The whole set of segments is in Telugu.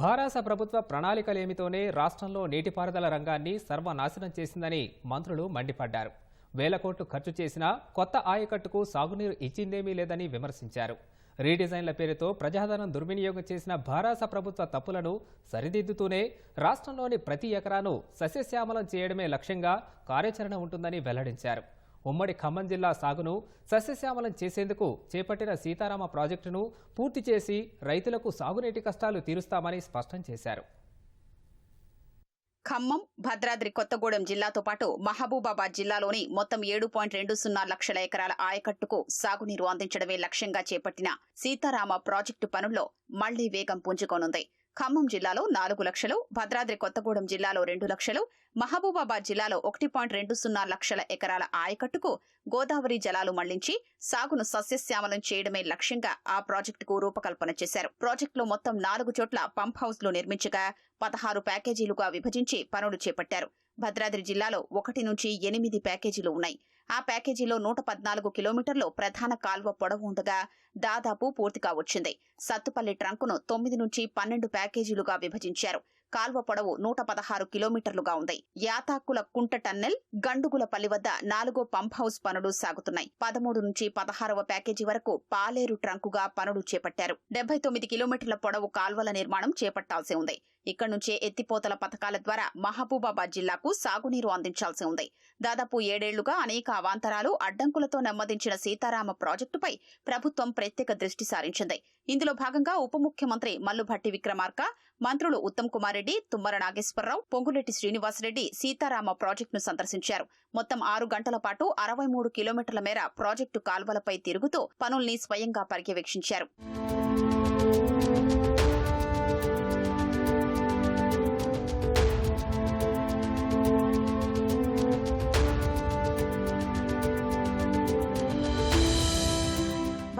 భారాస ప్రభుత్వ ప్రణాళికలేమితోనే రాష్ట్రంలో నీటిపారుదల రంగాన్ని సర్వనాశనం చేసిందని మంత్రులు మండిపడ్డారు. వేల కోట్లు ఖర్చు చేసినా కొత్త ఆయకట్టుకు సాగునీరు ఇచ్చిందేమీ లేదని విమర్శించారు. రీడిజైన్ల పేరుతో ప్రజాధనం దుర్వినియోగం చేసిన భారాస ప్రభుత్వ తప్పులను సరిదిద్దుతూనే రాష్ట్రంలోని ప్రతి ఎకరాను సస్యశ్యామలం చేయడమే లక్ష్యంగా కార్యాచరణ ఉంటుందని వెల్లడించారు. ఉమ్మడి ఖమ్మం జిల్లా సాగును సస్యశ్యామలం చేసేందుకు చేపట్టిన సీతారామ ప్రాజెక్టును పూర్తి చేసి రైతులకు సాగునీటి కష్టాలు తీరుస్తామని స్పష్టం చేశారు. ఖమ్మం భద్రాద్రి కొత్తగూడెం జిల్లాతో పాటు మహబూబాబాద్ జిల్లాలోని మొత్తం ఏడు పాయింట్ రెండు సున్నా లక్షల ఎకరాల ఆయకట్టుకు సాగునీరు అందించడమే లక్ష్యంగా చేపట్టిన సీతారామ ప్రాజెక్టు పనుల్లో మళ్ళీ వేగం పుంజుకోనుంది. ఖమ్మం జిల్లాలో నాలుగు లక్షలు భద్రాద్రి కొత్తగూడెం జిల్లాలో రెండు లక్షలు మహబూబాబాద్ జిల్లాలో ఒకటి పాయింట్ రెండు సున్నా లక్షల ఎకరాల ఆయకట్టుకు గోదావరి జలాలు మళ్ళించి సాగును సస్యశ్యామలం చేయడమే లక్ష్యంగా ఆ ప్రాజెక్టుకు రూపకల్పన చేశారు. ప్రాజెక్టులో మొత్తం నాలుగు చోట్ల పంప్ హౌస్లు నిర్మించగా పదహారు ప్యాకేజీలుగా విభజించి పనులు చేపట్టారు. భద్రాద్రి జిల్లాలో ఒకటి నుంచి ఎనిమిది ప్యాకేజీలు ఉన్నాయి. ఆ ప్యాకేజీలో నూట పద్నాలుగు కిలోమీటర్లు ప్రధాన కాల్వ పొడవు ఉండగా దాదాపు పూర్తిగా వచ్చింది. సత్తుపల్లి ట్రంకును తొమ్మిది నుంచి పన్నెండు ప్యాకేజీలుగా విభజించారు. కాల్వ పొడవు నూట పదహారు కిలోమీటర్లుగా ఉంది. యాతాకుల కుంట టన్నెల్ గండుగులపల్లి వద్ద నాలుగో పంప్ హౌస్ పనులు సాగుతున్నాయి. పదమూడు నుంచి పదహారవ ప్యాకేజీ వరకు పాలేరు ట్రంకుగా పనులు చేపట్టారు. డెబ్బై తొమ్మిది కిలోమీటర్ల పొడవు కాల్వల నిర్మాణం చేపట్టాల్సి ఉంది. ఇక్కడి నుంచే ఎత్తిపోతల పథకాల ద్వారా మహబూబాబాద్ జిల్లాకు సాగునీరు అందించాల్సి ఉంది. దాదాపు ఏడేళ్ళుగా అనేక అవాంతరాలు అడ్డంకులతో నెమ్మదించిన సీతారామ ప్రాజెక్టుపై ప్రభుత్వం ప్రత్యేక దృష్టి సారించింది. ఇందులో భాగంగా ఉప ముఖ్యమంత్రి మల్లుభట్టి విక్రమార్క మంత్రులు ఉత్తమ్ కుమార్ రెడ్డి తుమ్మర నాగేశ్వరరావు పొంగులెట్టి శ్రీనివాసరెడ్డి సీతారామ ప్రాజెక్టును సందర్శించారు. మొత్తం ఆరు గంటల పాటు అరవై మూడు కిలోమీటర్ల మేర ప్రాజెక్టు కాల్వలపై తిరుగుతూ పనుల్ని స్వయంగా పర్యవేక్షించారు.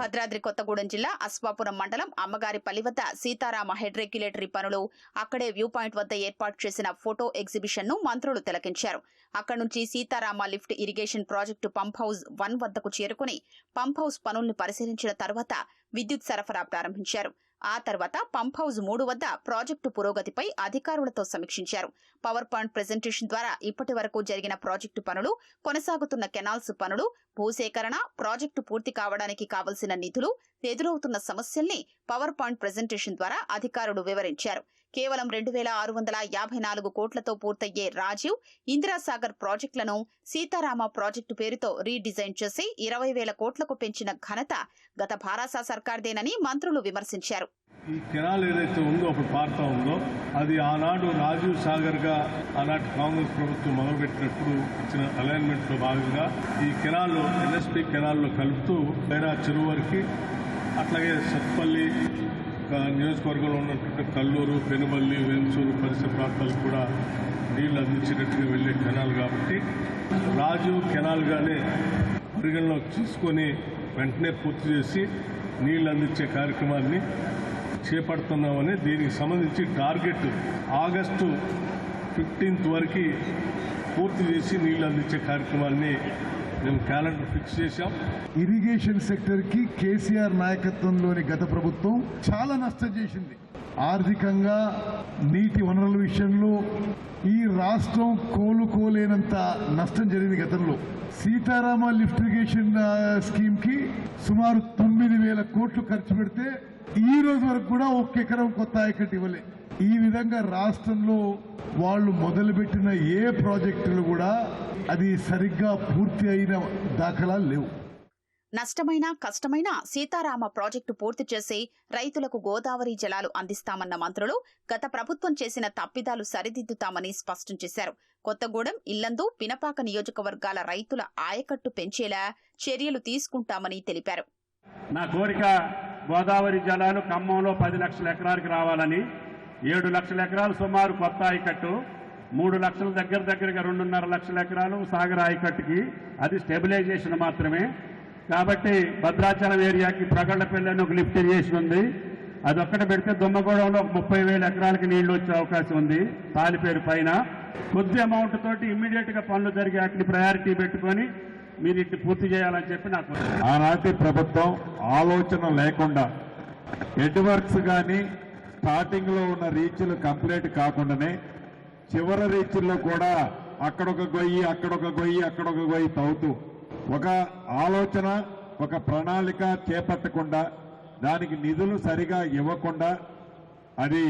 భద్రాద్రి కొత్తగూడెం జిల్లా అస్వాపురం మండలం అమ్మగారిపల్లి వద్ద సీతారామ హెడ్ రెగ్యులేటరీ పనులు. అక్కడే వ్యూ పాయింట్ వద్ద ఏర్పాటు చేసిన ఫోటో ఎగ్జిబిషన్ను మంత్రులు తిలకించారు. అక్కడి నుంచి Sitarama lift irrigation project pump house one వద్దకు చేరుకుని పంప్ హౌస్ పనుల్ని పరిశీలించిన తర్వాత విద్యుత్ సరఫరా ప్రారంభించారు. ఆ తర్వాత పంప్ హౌస్ మూడు వద్ద ప్రాజెక్టు పురోగతిపై అధికారులతో సమీక్షించారు. పవర్ పాయింట్ ప్రెజెంటేషన్ ద్వారా ఇప్పటి వరకు జరిగిన ప్రాజెక్టు పనులు కొనసాగుతున్న కెనాల్స్ పనులు భూసేకరణ ప్రాజెక్టు పూర్తి కావడానికి కావలసిన నిధులు ఎదురవుతున్న సమస్యల్ని పవర్ పాయింట్ ప్రెజెంటేషన్ ద్వారా అధికారులు వివరించారు. కేవలం రెండు వేల ఆరు వందల యాభై నాలుగు కోట్లతో పూర్తయ్యే రాజీవ్ ఇందిరాసాగర్ ప్రాజెక్టులను సీతారామ ప్రాజెక్టు పేరుతో రీడిజైన్ చేసి ఇరవై వేల కోట్లకు పెంచిన ఘనత గత భారాసా సర్కార్దేనని మంత్రులు విమర్శించారు. ఈ కెనాల్ ఏదైతే ఉందో అప్పుడు పారుతా ఉందో అది ఆనాడు రాజీవ్ సాగర్గా ఆనాటి కాంగ్రెస్ ప్రభుత్వం మొదలుపెట్టినప్పుడు ఇచ్చిన అలైన్మెంట్లో భాగంగా ఈ కెనాల్ ఎన్ఎస్పి కెనాల్లో కలుపుతూ బైరా చెరువు వరకు అట్లాగే సత్పల్లి నియోజకవర్గంలో ఉన్నటువంటి కల్లూరు పెనుబల్లి వెంచూరు పరిసర ప్రాంతాలకు కూడా నీళ్ళు అందించినట్టుగా వెళ్ళే కెనాల్ కాబట్టి రాజీవ్ కెనాల్గానే పరిగణలోకి తీసుకొని వెంటనే పూర్తి చేసి నీళ్ళు అందించే కార్యక్రమాన్ని చేపడుతున్నామని దీనికి సంబంధించి టార్గెట్ ఆగస్టు ఫిఫ్టీన్త్ వరకు పూర్తి చేసి నీళ్ళు అందించే కార్యక్రమాన్ని మేము క్యాలెండర్ ఫిక్స్ చేశాం. ఇరిగేషన్ సెక్టర్కి కేసీఆర్ నాయకత్వంలోని గత ప్రభుత్వం చాలా నష్టం చేసింది. ఆర్థికంగా నీటి వనరుల విషయంలో ఈ రాష్ట్రం కోలుకోలేనంత నష్టం జరిగింది గతంలో. సీతారామ లిఫ్ట్ ఇరిగేషన్ ఆ, స్కీమ్కి సుమారు తొమ్మిది వేల కోట్లు ఖర్చు పెడితే ఈ రోజు వరకు కూడా ఒక్క ఎకరం కొత్త ఆయకట్టు ఇవ్వలే. ఈ విధంగా రాష్ట్రంలో వాళ్ళు మొదలుపెట్టిన ఏ ప్రాజెక్టులు కూడా అది సరిగ్గా పూర్తి అయిన దాఖలాలు లేవు. నష్టమైన కష్టమైన సీతారామ ప్రాజెక్టు పూర్తి చేసి రైతులకు గోదావరి జలాలు అందిస్తామన్న మంత్రులు గత ప్రభుత్వం చేసిన తప్పిదాలు సరిదిద్దుతామని స్పష్టం చేశారు. కొత్తగూడెం ఇల్లందు పినపాక నియోజకవర్గాల రైతుల ఆయకట్టు పెంచేలా చర్యలు తీసుకుంటామని తెలిపారు. నా కోరిక గోదావరి జలాలు ఖమ్మంలో పది లక్షల ఎకరాలకు రావాలని ఏడు లక్షల ఎకరాలు సుమారు కొత్త ఆయకట్టు మూడు లక్షల దగ్గర దగ్గరగా రెండున్నర లక్షల ఎకరాలు సాగర్ ఆయకట్టుకి. అది స్టెబిలైజేషన్ మాత్రమే. కాబట్టి భద్రాచలం ఏరియాకి ప్రగండపల్లి అని ఒక లిఫ్ట్ ఇరిగేషన్ ఉంది. అది ఒక్కటి పెడితే దుమ్మగూడెంలో ఒక ముప్పై వేల ఎకరాలకి నీళ్ళు వచ్చే అవకాశం ఉంది తాలిపేరు పైన. కొద్ది అమౌంట్ తోటి ఇమ్మీడియట్గా పనులు జరిగే వాటిని ప్రయారిటీ పెట్టుకొని మీరు ఇటు పూర్తి చేయాలని చెప్పి నాకు ఆనాటి ప్రభుత్వం ఆలోచన లేకుండా హెడ్ వర్క్స్ కానీ స్టార్టింగ్లో ఉన్న రీచ్లు కంప్లీట్ కాకుండానే చివరి రీచ్ల్లో కూడా అక్కడొక గొయ్యి అక్కడొక గొయ్యి అక్కడొక గొయ్యి తవ్వుతూ ఒక ఆలోచన ఒక ప్రణాళిక చేపట్టకుండా దానికి నిధులు సరిగా ఇవ్వకుండా అది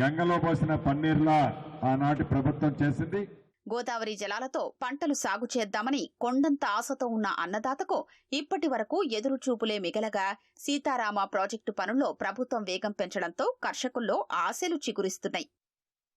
గంగలో పోసిన పన్నీర్లా ఆనాటి ప్రభుత్వం చేసింది. గోదావరి జలాలతో పంటలు సాగు చేద్దామని కొండంత ఆశతో ఉన్న అన్నదాతకు ఇప్పటి వరకు ఎదురుచూపులే మిగలగా సీతారామ ప్రాజెక్టు పనుల్లో ప్రభుత్వం వేగం పెంచడంతో కర్షకుల్లో ఆశలు చిగురిస్తున్నాయి.